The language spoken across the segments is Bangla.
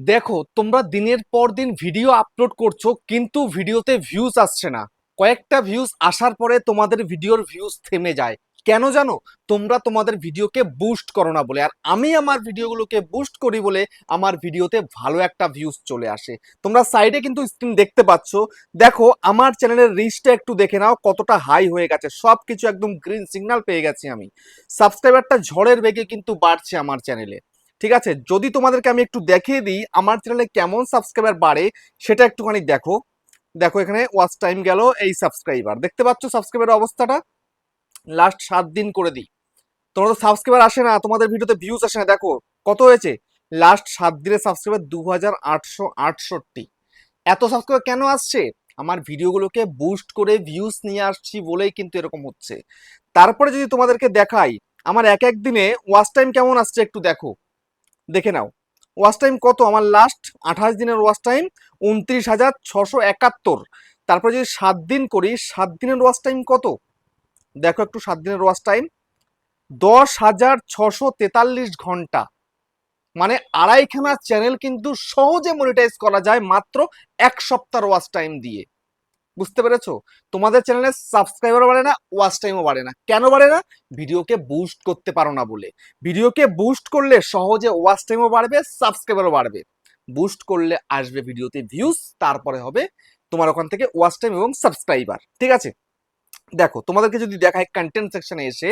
দেখো, তোমরা দিনের পর দিন ভিডিও আপলোড করছ, কিন্তু ভিডিওতে ভিউজ আসছে না। কয়েকটা ভিউজ আসার পরে তোমাদের ভিডিওর ভিউজ থেমে যায়। কেন জানো? তোমরা তোমাদের ভিডিওকে বুস্ট করো না বলে। আর আমি আমার ভিডিওগুলোকে বুস্ট করি বলে আমার ভিডিওতে ভালো একটা ভিউজ চলে আসে। তোমরা সাইডে কিন্তু স্ক্রিন দেখতে পাচ্ছ। দেখো, আমার চ্যানেলের রিচটা একটু দেখে নাও, কতটা হাই হয়ে গেছে। সব কিছু একদম গ্রিন সিগন্যাল পেয়ে গেছি আমি। সাবস্ক্রাইবারটা ঝড়ের বেগে কিন্তু বাড়ছে আমার চ্যানেলে ঠিক আছে? যদি তোমাদেরকে আমি একটু দেখিয়ে দিই, আমার চ্যানেলে কেমন সাবস্ক্রাইবার বাড়ে, সেটা একটুখানি দেখো। দেখো এখানে ওয়াচ টাইম গেল, এই সাবস্ক্রাইবার দেখতে পাচ্ছ সাবস্ক্রাইবারের অবস্থাটা? লাস্ট সাত দিন করে দিই। তোমার তো সাবস্ক্রাইবার আসে না, তোমাদের ভিডিওতে ভিউজ আসে না। দেখো, কত হয়েছে? লাস্ট সাত দিনের সাবস্ক্রাইবার দু হাজার আটশো আটষট্টি। এত সাবস্ক্রাইবার কেন আসছে? আমার ভিডিওগুলোকে বুস্ট করে ভিউজ নিয়ে আসছি বলেই কিন্তু এরকম হচ্ছে। তারপরে যদি তোমাদেরকে দেখাই, আমার এক এক দিনে ওয়াচ টাইম কেমন আসছে একটু দেখো। দেখে নাও। ওয়াচ টাইম কত? আমার লাস্ট আঠাশ দিনের ওয়াচ টাইম উনত্রিশ হাজার ছশো একাত্তর। তারপরে যদি সাত দিন করি, সাত দিনের ওয়াচ টাইম কত? দেখো একটু সাত দিনের ওয়াচ টাইম দশ হাজার ছশো তেতাল্লিশ ঘণ্টা। মানে আড়াইখানা চ্যানেল কিন্তু সহজে মনিটাইজ করা যায় মাত্র এক সপ্তাহ ওয়াচ টাইম দিয়ে। বুঝতে পেরেছ? তোমাদের চ্যানেলে সাবস্ক্রাইবার বাড়ে না ওয়াচ টাইমও বাড়ে না। কেন বাড়ে না? ভিডিওকে বুস্ট করতে পারো না বলে। ভিডিওকে বুস্ট করলে সহজে ওয়াচ টাইমও বাড়বে সাবস্ক্রাইবারও বাড়বে। বুস্ট করলে আসবে ভিডিওতে ভিউজ তারপরে হবে তোমার ওখান থেকে ওয়াচ টাইম এবং সাবস্ক্রাইবার ঠিক আছে? দেখো, তোমাদেরকে যদি দেখায় কন্টেন্ট সেকশনে এসে,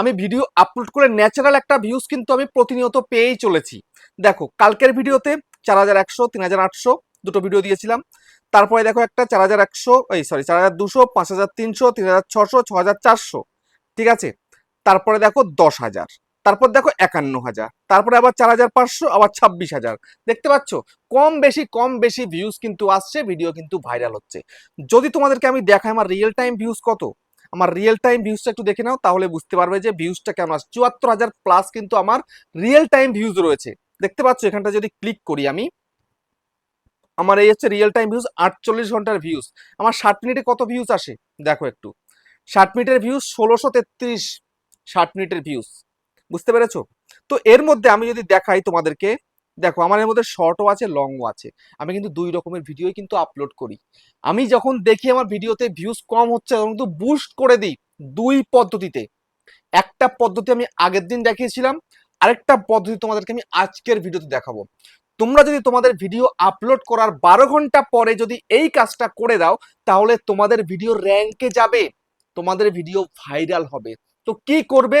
আমি ভিডিও আপলোড করে ন্যাচারাল একটা ভিউজ কিন্তু আমি প্রতিনিয়ত পেয়েই চলেছি। দেখো, কালকের ভিডিওতে চার হাজার একশো, তিন হাজার আটশো দুটো ভিডিও দিয়েছিলাম। তারপরে দেখো একটা চার হাজার একশো, এই সরি চার হাজার দুশো, পাঁচ হাজার তিনশো, তিন হাজার ছশো, ছ হাজার চারশো, ঠিক আছে? তারপরে দেখো দশ হাজার, তারপর দেখো একান্ন হাজার, তারপরে আবার চার হাজার পাঁচশো, আবার ছাব্বিশ হাজার, দেখতে পাচ্ছ? কম বেশি কম বেশি ভিউজ কিন্তু আসছে ভিডিও কিন্তু ভাইরাল হচ্ছে। যদি তোমাদেরকে আমি দেখাই আমার রিয়েল টাইম ভিউজ কত? আমার রিয়েল টাইম ভিউজটা একটু দেখে নাও, তাহলে বুঝতে পারবে যে ভিউজটা কেমন আসছে। চুয়াত্তর হাজার প্লাস কিন্তু আমার রিয়েল টাইম ভিউজ রয়েছে। দেখতে পাচ্ছ? এখানটা যদি ক্লিক করি আমি আমার এই হচ্ছে রিয়েল টাইম ভিউজ আটচল্লিশ ঘণ্টার ভিউজ আমার ষাট মিনিটে কত ভিউজ আসে? দেখো একটু। ষাট মিনিটের ভিউজ ষোলোশো তেত্রিশ। ষাট মিনিটের ভিউজ বুঝতে পেরেছ? তো এর মধ্যে আমি যদি দেখাই তোমাদেরকে, দেখো আমার এর মধ্যে শর্টও আছে লংও আছে। আমি কিন্তু দুই রকমের ভিডিওই কিন্তু আপলোড করি। আমি যখন দেখি আমার ভিডিওতে ভিউজ কম হচ্ছে, তখন কিন্তু বুস্ট করে দিই দুই পদ্ধতিতে। একটা পদ্ধতি আমি আগের দিন দেখিয়েছিলাম, আরেকটা পদ্ধতি তোমাদেরকে আমি আজকের ভিডিওতে দেখাবো। তোমরা যদি তোমাদের ভিডিও আপলোড করার বারো ঘণ্টা পরে যদি এই কাজটা করে দাও, তাহলে তোমাদের ভিডিও র্যাঙ্কে যাবে, তোমাদের ভিডিও ভাইরাল হবে। তো কি করবে?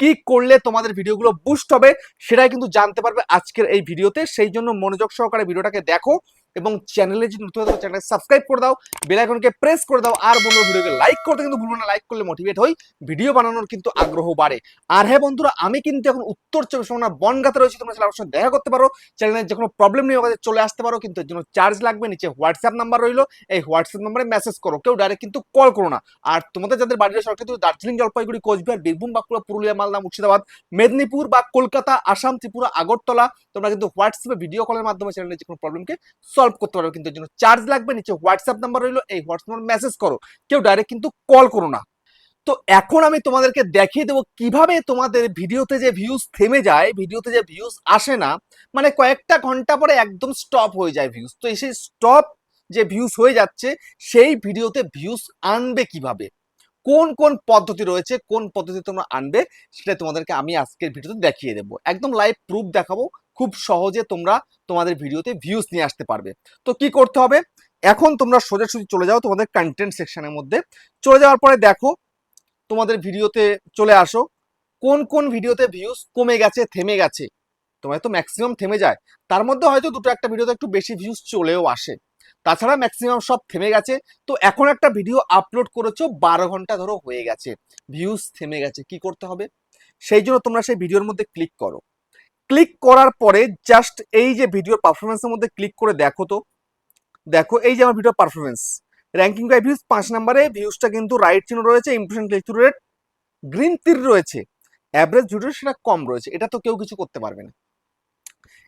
কি করলে তোমাদের ভিডিওগুলো বুস্ট হবে, সেটাই কিন্তু জানতে পারবে আজকের এই ভিডিওতে সেই জন্য মনোযোগ সহকারে ভিডিওটাকে দেখো। এবং চ্যানেলে যদি নতুন চ্যানেলকে সাবস্ক্রাইব করে দাও বেল আইকনকে প্রেস করে দাও, আর বন্ধুরা ভিডিওকে লাইক করতে কিন্তু ভুলবো না লাইক করলে মোটিভেট হই ভিডিও বানানোর কিন্তু আগ্রহ বাড়ে। আর হ্যাঁ বন্ধুরা, আমি কিন্তু এখন উত্তর চব্বিশ পরগনা বনগাতে রয়েছি, তোমরা আমার সঙ্গে দেখা করতে পারো। চ্যানেলে যে কোনো প্রবলেম নিয়ে আমাদের চলে আসতে পারো, কিন্তু এর জন্য চার্জ লাগবে, নিচে হোয়াটসঅ্যাপ নাম্বার রইল, এই হোয়াটসঅ্যাপ নাম্বারে মেসেজ করো, কেউ ডাইরেক্ট কিন্তু কল করো না। আর তোমাদের যাদের বাড়ির সরকার কিন্তু দার্জিলিং, জলপাইগুড়ি, কোচবিহার, বীরভূম, বাঁকুড়া, পুরুলিয়া, মালদা, মুর্শিদাবাদ, মেদিনীপুর বা কলকাতা, আসাম, ত্রিপুরা, আগরতলা, তোমরা কিন্তু হোয়াটসঅ্যাপে ভিডিও কলের মাধ্যমে চ্যানেলে যে কোনো প্রবলেমকে সলভ করতে পারবে কিন্তু এর জন্য। চার্জ লাগবে, নিচে হোয়াটসঅ্যাপ নাম্বার রইল, এই হোয়াটসঅ্যাপ মেসেজ করো। কেউ ডাইরেক্ট কিন্তু কল করো না। তো এখন আমি তোমাদেরকে দেখিয়ে দেবো কীভাবে তোমাদের ভিডিওতে যে ভিউজ থেমে যায়, ভিডিওতে যে ভিউজ আসে না মানে কয়েকটা ঘণ্টা পরে একদম স্টপ হয়ে যায় ভিউজ তো সেই স্টপ যে ভিউজ হয়ে যাচ্ছে, সেই ভিডিওতে ভিউজ আনবে কীভাবে? কোন কোন পদ্ধতি রয়েছে, কোন পদ্ধতি তোমরা আনবে, সেটা তোমাদেরকে আমি আজকের ভিডিওতে দেখিয়ে দেবো। একদম লাইভ প্রুফ দেখাবো খুব সহজে তোমরা তোমাদের ভিডিওতে ভিউজ নিয়ে আসতে পারবে। তো কি করতে হবে? এখন তোমরা সোজাসুজি চলে যাও তোমাদের কন্টেন্ট সেকশনের মধ্যে। চলে যাওয়ার পরে দেখো, তোমাদের ভিডিওতে চলে আসো। কোন কোন ভিডিওতে ভিউজ কমে গেছে, থেমে গেছে? তোমার তো ম্যাক্সিমাম থেমে যায়। তার মধ্যে হয়তো দুটো একটা ভিডিওতে একটু বেশি ভিউজ চলেও আসে। তাছাড়া ম্যাক্সিমাম সব থেমে গেছে। তো এখন একটা ভিডিও আপলোড করেছ, বারো ঘণ্টা ধরো হয়ে গেছে। ভিউজ থেমে গেছে। কি করতে হবে? সেই জন্য তোমরা সেই ভিডিওর মধ্যে ক্লিক করো। ক্লিক করার পরে জাস্ট এই যে ভিডিওর পারফরমেন্সের মধ্যে ক্লিক করে দেখো তো। দেখো, এই যে আমার video performance ranking by views পাঁচ নাম্বারে ভিউজটা কিন্তু রাইট চিহ্ন রয়েছে impression click through rate green তীর রয়েছে। অ্যাভারেজ ভিডিও সেটা কম রয়েছে, এটা তো কেউ কিছু করতে পারবে না।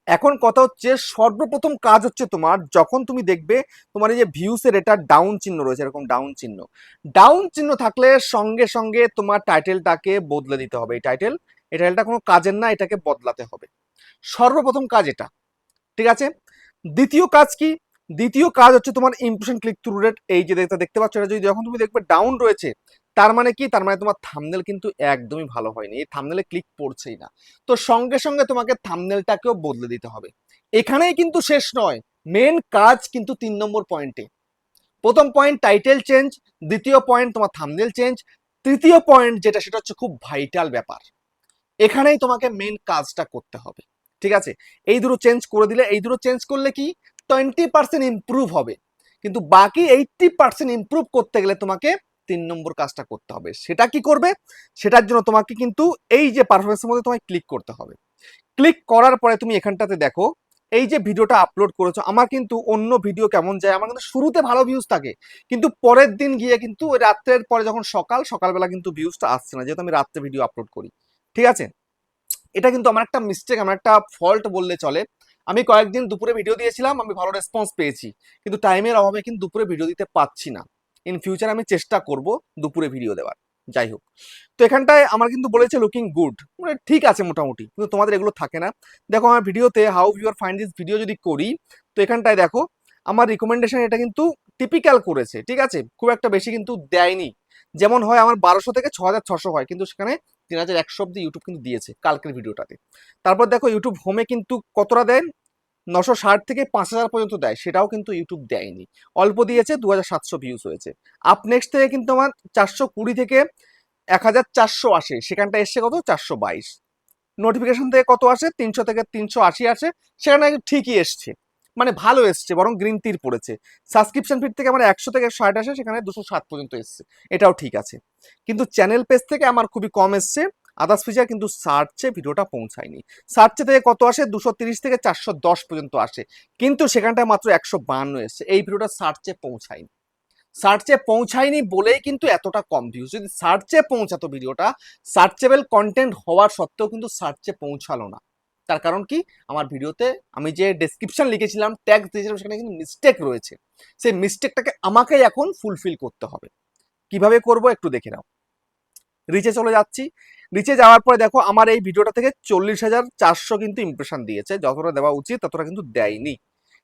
এখন কথা হচ্ছে, সর্বপ্রথম কাজ হচ্ছে তোমার, যখন তুমি দেখবে তোমার এই যে ভিউসের এটা ডাউন চিহ্ন রয়েছে, এরকম ডাউন চিহ্ন। ডাউন চিহ্ন থাকলে সঙ্গে সঙ্গে তোমার টাইটেলটাকে বদলে দিতে হবে। এই টাইটেল এই টাইটেলটা কোনো কাজের না, এটাকে বদলাতে হবে। সর্বপ্রথম কাজ এটা, ঠিক আছে? দ্বিতীয় কাজ কি? দ্বিতীয় কাজ হচ্ছে তোমার ইমপ্রেশন ক্লিক থ্রু রেট এই যে দেখতে দেখতে পাচ্ছ, এটা যদি যখন তুমি দেখবে ডাউন রয়েছে, তার মানে কি? তার মানে তোমার থামনেল কিন্তু একদমই ভালো হয়নি। এই থামনেলে ক্লিক পড়ছেই না। তো সঙ্গে সঙ্গে তোমাকে থামনেলটাকেও বদলে দিতে হবে। এখানেই কিন্তু শেষ নয়। মেন কাজ কিন্তু তিন নম্বর পয়েন্টে প্রথম পয়েন্ট টাইটেল চেঞ্জ দ্বিতীয় পয়েন্ট তোমার থামনেল চেঞ্জ তৃতীয় পয়েন্ট যেটা, সেটা হচ্ছে খুব ভাইটাল ব্যাপার। এখানেই তোমাকে মেন কাজটা করতে হবে, ঠিক আছে? এই দুটো চেঞ্জ করে দিলে, এই দুটো চেঞ্জ করলে কি? টোয়েন্টি পার্সেন্ট ইম্প্রুভ হবে। কিন্তু বাকি এইটটি পার্সেন্ট ইম্প্রুভ করতে গেলে তোমাকে তিন নম্বর কাজটা করতে হবে। সেটা কি করবে? সেটার জন্য তোমাকে কিন্তু এই যে পারফরমেন্সের মধ্যে তোমায় ক্লিক করতে হবে। ক্লিক করার পরে তুমি এখানটাতে দেখো, এই যে ভিডিওটা আপলোড করেছ, আমার কিন্তু অন্য ভিডিও কেমন যায়? আমার কিন্তু শুরুতে ভালো ভিউজ থাকে, কিন্তু পরের দিন গিয়ে কিন্তু ওই রাত্রের পরে যখন সকাল, সকালবেলা কিন্তু ভিউজটা আসছে না, যেহেতু আমি রাত্রে ভিডিও আপলোড করি। ঠিক আছে? এটা কিন্তু আমার একটা মিস্টেক আমার একটা ফল্ট বললে চলে। আমি কয়েকদিন দুপুরে ভিডিও দিয়েছিলাম, আমি ভালো রেসপন্স পেয়েছি। কিন্তু টাইমের অভাবে কিন্তু দুপুরে ভিডিও দিতে পাচ্ছি না। ইন ফিউচার আমি চেষ্টা করব দুপুরে ভিডিও দেওয়ার। যাই হোক। তো এখানটায় আমার কিন্তু বলেছে লুকিং গুড মানে ঠিক আছে মোটামুটি, কিন্তু তোমাদের এগুলো থাকে না। দেখো আমার ভিডিওতে হাউ ভিউর ফাইন্ড দিস ভিডিও যদি করি, তো এখানটায় দেখো, আমার রিকমেন্ডেশন এটা কিন্তু টিপিক্যাল করেছে, ঠিক আছে? খুব একটা বেশি কিন্তু দেয়নি। যেমন হয় আমার বারোশো থেকে ছ হাজার ছশো হয়, কিন্তু সেখানে তিন হাজার একশো অব্দি ইউটিউব কিন্তু দিয়েছে কালকের ভিডিওটাতে। তারপর দেখো ইউটিউব হোমে কিন্তু কতটা দেন নশো ষাট থেকে পাঁচ হাজার পর্যন্ত দেয়, সেটাও কিন্তু ইউটিউব দেয়নি। অল্প দিয়েছে, দু হাজার সাতশো ভিউজ হয়েছে। আপ নেক্সট থেকে কিন্তু আমার চারশো কুড়ি থেকে এক হাজার চারশো আসে, সেখানটা এসছে কত? চারশো বাইশ। নোটিফিকেশন থেকে কত আসে? তিনশো থেকে তিনশো আশি আসে, সেখানে ঠিকই এসছে। মানে ভালো এসছে, বরং গ্রিন তীর পড়েছে। সাবস্ক্রিপশন ফিট থেকে আমার একশো থেকে ষাট আসে, সেখানে দুশো ষাট পর্যন্ত এসছে। এটাও ঠিক আছে। কিন্তু চ্যানেল পেজ থেকে আমার খুবই কম এসছে। আদার্স ফিচার কিন্তু সার্চে ভিডিওটা পৌঁছায়নি। সার্চে থেকে কত আসে? দুশো তিরিশ থেকে চারশো দশ পর্যন্ত আসে। কিন্তু সেখানটায় মাত্র একশো বান্ন এসছে। এই ভিডিওটা সার্চে পৌঁছায়নি। সার্চে পৌঁছায়নি বলেই কিন্তু এতটা কম ভিউজ যদি সার্চে পৌঁছাতো ভিডিওটা, সার্চেবল কন্টেন্ট হওয়ার সত্ত্বেও কিন্তু সার্চে পৌঁছালো না। তার কারণ কি? আমার ভিডিওতে আমি যে ডেসক্রিপশন লিখেছিলাম ট্যাগ দিয়েছিলাম, সেখানে কিন্তু মিস্টেক রয়েছে। সেই মিস্টেকটাকে আমাকেই এখন ফুলফিল করতে হবে। কীভাবে করব একটু দেখে নাও। রিচে চলে যাচ্ছি। রিচে যাওয়ার পরে দেখো, আমার এই ভিডিওটা থেকে চল্লিশ হাজার চারশো কিন্তু ইমপ্রেশন দিয়েছে। যতটা দেওয়া উচিত, ততটা কিন্তু দেয়নি।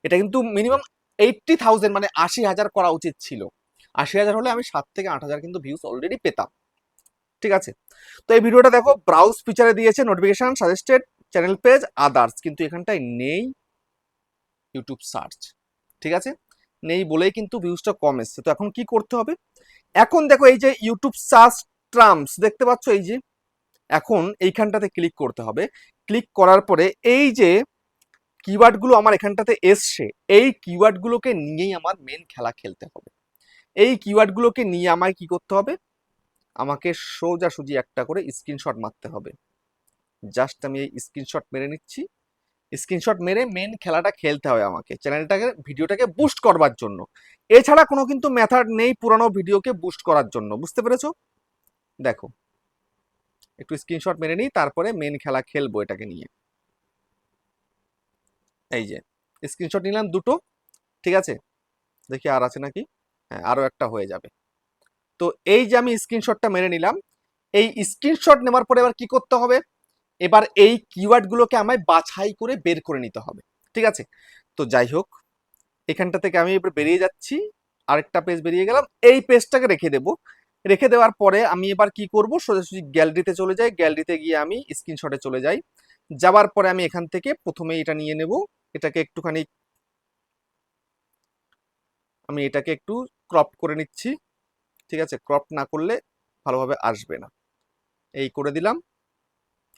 এটা কিন্তু মিনিমাম এইটটি থাউজেন্ড মানে আশি হাজার করা উচিত ছিল। আশি হাজার হলে আমি সাত থেকে আট হাজার কিন্তু ভিউজ অলরেডি পেতাম। ঠিক আছে? তো এই ভিডিওটা দেখো ব্রাউজ ফিচারে দিয়েছে notification suggested channel page others কিন্তু এখানটায় নেই ইউটিউব সার্চ ঠিক আছে? নেই বলেই কিন্তু ভিউজটা কম এসছে। তো এখন কি করতে হবে? এখন দেখো এই যে ইউটিউব সার্চ ট্রাম্পস দেখতে পাচ্ছ এই যে? এখন এইখানটাতে ক্লিক করতে হবে। ক্লিক করার পরে এই যে কিওয়ার্ডগুলো আমার এখানটাতে এসছে, এই কিওয়ার্ডগুলোকে নিয়েই আমার মেন খেলা খেলতে হবে। এই কিওয়ার্ডগুলোকে নিয়ে আমায় কি করতে হবে? আমাকে সোজাসুজি একটা করে স্ক্রিনশট মারতে হবে। জাস্ট আমি এই স্ক্রিনশট মেরে নিচ্ছি। স্ক্রিনশট মেরে মেন খেলাটা খেলতে হবে আমাকে। চ্যানেলটাকে ভিডিওটাকে বুস্ট করবার জন্য। এছাড়া কোনো কিন্তু মেথড নেই পুরানো ভিডিওকে বুস্ট করার জন্য। বুঝতে পেরেছ? দেখো। একটু স্ক্রিনশট মেরে নিই, তারপরে মেন খেলা খেলব এটাকে নিয়ে। এই যে স্ক্রিনশট নিলাম দুটো। ঠিক আছে? দেখি আর আছে নাকি? হ্যাঁ আরও একটা হয়ে যাবে। তো এই যে আমি স্ক্রিনশটটা মেরে নিলাম। এই স্ক্রিনশট নেওয়ার পরে এবার কি করতে হবে? এবার এই কিওয়ার্ডগুলোকে আমায় বাছাই করে বের করে নিতে হবে, ঠিক আছে? তো যাই হোক, এখানটা থেকে আমি এবার বেরিয়ে যাচ্ছি, আরেকটা পেজ বেরিয়ে গেলাম, এই পেজটাকে রেখে দেব। রেখে দেওয়ার পরে আমি এবার কি করব? সোজাসুজি গ্যালারিতে চলে যাই গ্যালারিতে গিয়ে আমি স্ক্রিনশটে চলে যাই। যাওয়ার পরে আমি এখান থেকে প্রথমে এটা নিয়ে নেব, এটাকে একটুখানি আমি এটাকে একটু ক্রপ করে নিচ্ছি, ঠিক আছে? ক্রপ না করলে ভালোভাবে আসবে না। এই করে দিলাম।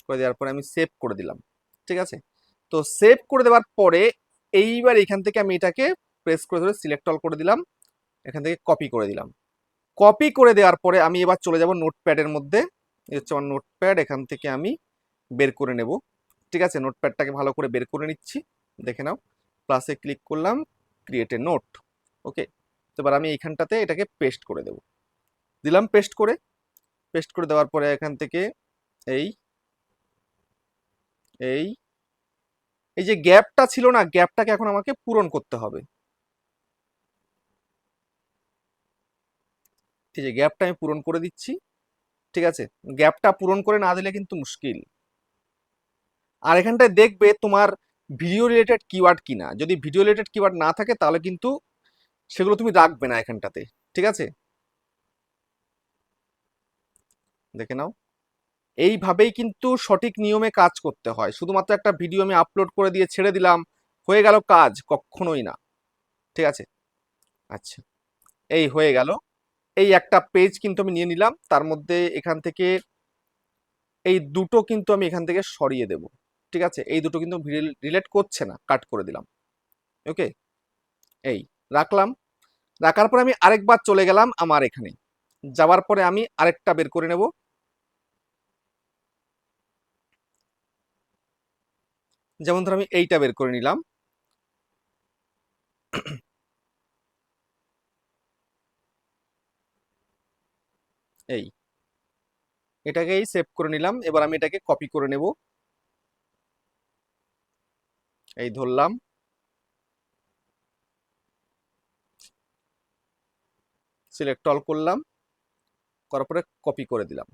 করে দেওয়ার পরে আমি সেভ করে দিলাম, ঠিক আছে? তো সেভ করে দেওয়ার পরে এইবার এখান থেকে আমি এটাকে প্রেস করে ধরে সিলেক্ট অল করে দিলাম, এখান থেকে কপি করে দিলাম। কপি করে দেওয়ার পরে আমি এবার চলে যাব নোটপ্যাডের মধ্যে হচ্ছে আমার নোটপ্যাড এখান থেকে আমি বের করে নেব, ঠিক আছে? নোটপ্যাডটাকে ভালো করে বের করে নিচ্ছি, দেখে নাও প্লাসে ক্লিক করলাম ক্রিয়েট এ নোট ওকে তো এবার আমি এইখানটাতে এটাকে পেস্ট করে দেব। দিলাম পেস্ট করে পেস্ট করে দেওয়ার পরে এখান থেকে এই এই এই যে গ্যাপটা ছিল না, গ্যাপটাকে এখন আমাকে পূরণ করতে হবে। এই যে গ্যাপটা আমি পূরণ করে দিচ্ছি, ঠিক আছে? গ্যাপটা পূরণ করে না দিলে কিন্তু মুশকিল। আর এখানটায় দেখবে তোমার ভিডিও রিলেটেড কিওয়ার্ড কিনা। যদি ভিডিও রিলেটেড কিওয়ার্ড না থাকে, তাহলে কিন্তু সেগুলো তুমি রাখবে না এখানটাতে, ঠিক আছে? দেখে নাও। এইভাবেই কিন্তু সঠিক নিয়মে কাজ করতে হয়। শুধুমাত্র একটা ভিডিও আমি আপলোড করে দিয়ে ছেড়ে দিলাম, হয়ে গেল কাজ, কখনোই না। ঠিক আছে? আচ্ছা। এই হয়ে গেল। এই একটা পেজ কিন্তু আমি নিয়ে নিলাম, তার মধ্যে এখান থেকে এই দুটো কিন্তু আমি এখান থেকে সরিয়ে দেব। ঠিক আছে? এই দুটো কিন্তু রিলেট করছে না কাট করে দিলাম। ওকে এই, রাখলাম। রাখার পরে আমি আরেকবার চলে গেলাম আমার এখানে। যাওয়ার পরে আমি আরেকটা বের করে নেব। যেমন ধর আমি এইটা বের করে নিলাম। এই। এটাকেই সেভ করে নিলাম। এবার আমি এটাকে কপি করে নেব। এই ধরলাম। সিলেক্ট অল করলাম। করার পরে কপি করে দিলাম।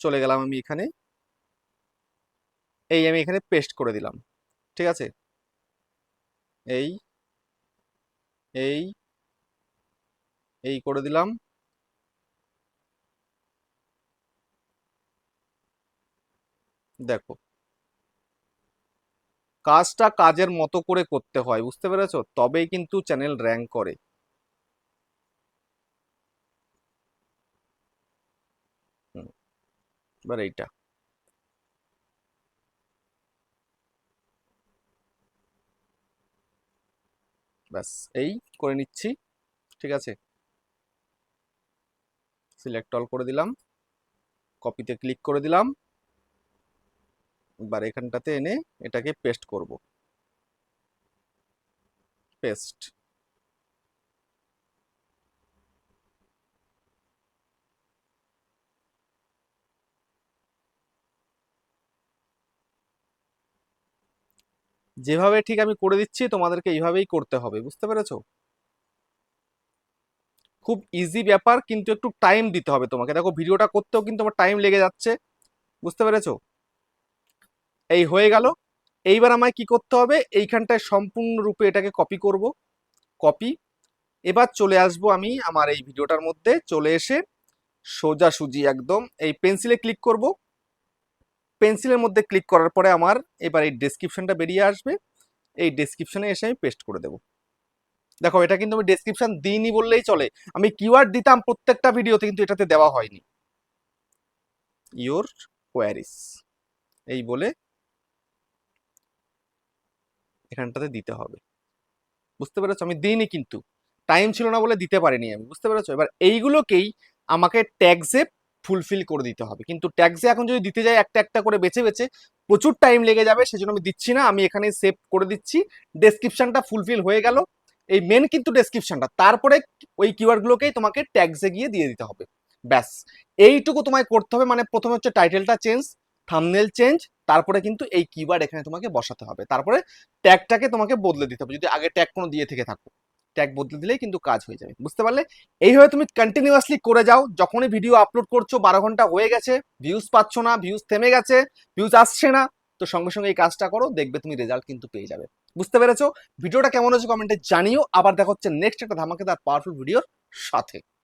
চলে গেলাম আমি এখানে। এই আমি এখানে পেস্ট করে দিলাম। ঠিক আছে? এই এই এই করে দিলাম। দেখো। কাজটা কাজের মতো করে করতে হয়, বুঝতে পেরেছ? তবেই কিন্তু চ্যানেল র্যাঙ্ক করে। এবার এইটা। ব্যাস, এই করে নিচ্ছি, ঠিক আছে? সিলেক্ট অল করে দিলাম কপিতে ক্লিক করে দিলাম, এবার এখানটাতে এনে এটাকে পেস্ট করব। পেস্ট যেভাবে ঠিক আমি করে দিচ্ছি, তোমাদেরকে এইভাবেই করতে হবে, বুঝতে পেরেছ? খুব ইজি ব্যাপার, কিন্তু একটু টাইম দিতে হবে তোমাকে। দেখো, ভিডিওটা করতেও কিন্তু আমার টাইম লেগে যাচ্ছে, বুঝতে পেরেছ? এই হয়ে গেল। এইবার আমায় কি করতে হবে? এইখানটায় সম্পূর্ণরূপে এটাকে কপি করব। কপি এবার চলে আসব আমি আমার এই ভিডিওটার মধ্যে। চলে এসে সোজাসুজি একদম, এই পেন্সিলে ক্লিক করব। পেন্সিলের মধ্যে ক্লিক করার পরে আমার এবার এই ডেসক্রিপশনটা বেরিয়ে আসবে। এই ডেসক্রিপশনে এসে আমি পেস্ট করে দেবো। দেখো, এটা কিন্তু আমি ডেসক্রিপশন দিইনি বললেই চলে। আমি কিওয়ার্ড দিতাম প্রত্যেকটা ভিডিওতে কিন্তু এটাতে দেওয়া হয়নি। ইয়োর কোয়ারিস এই বলে এখানটাতে দিতে হবে। বুঝতে পেরেছ? আমি দিইনি কিন্তু। টাইম ছিল না বলে দিতে পারিনি আমি। বুঝতে পেরেছ? এবার এইগুলোকেই আমাকে ট্যাক্সে ফুলফিল করে দিতে হবে। কিন্তু ট্যাক্সে এখন যদি দিতে যাই একটা একটা করে বেছে বেছে, প্রচুর টাইম লেগে যাবে, সেজন্য আমি দিচ্ছি না। আমি এখানে সেভ করে দিচ্ছি। ডেসক্রিপশনটা ফুলফিল হয়ে গেল। এই মেন কিন্তু ডেসক্রিপশনটা তারপরে ওই কিওয়ার্ডগুলোকেই তোমাকে ট্যাক্সে গিয়ে দিয়ে দিতে হবে। ব্যাস। এইটুকু তোমায় করতে হবে। মানে প্রথমে হচ্ছে টাইটেলটা চেঞ্জ থামনেল চেঞ্জ তারপরে কিন্তু এই কিওয়ার্ড এখানে তোমাকে বসাতে হবে। তারপরে ট্যাগটাকে তোমাকে বদলে দিতে হবে। যদি আগে ট্যাগ কোনো দিয়ে থেকে থাকো। ট্যাগ বদলে দিলেই কিন্তু কাজ হয়ে যাবে। বুঝতে পারলে? এইভাবে তুমি কন্টিনিউয়াসলি করে যাও। যখনই ভিডিও আপলোড করছ, বারো ঘণ্টা হয়ে গেছে ভিউজ পাচ্ছ না ভিউজ থেমে গেছে ভিউজ আসছে না, তো সঙ্গে সঙ্গে এই কাজটা করো, দেখবে তুমি রেজাল্ট কিন্তু পেয়ে যাবে। বুঝতে পেরেছ? ভিডিওটা কেমন হয়েছে কমেন্টে জানিও। আবার দেখা হচ্ছে নেক্সট একটা ধামাকেদার পাওয়ারফুল ভিডিওর সাথে।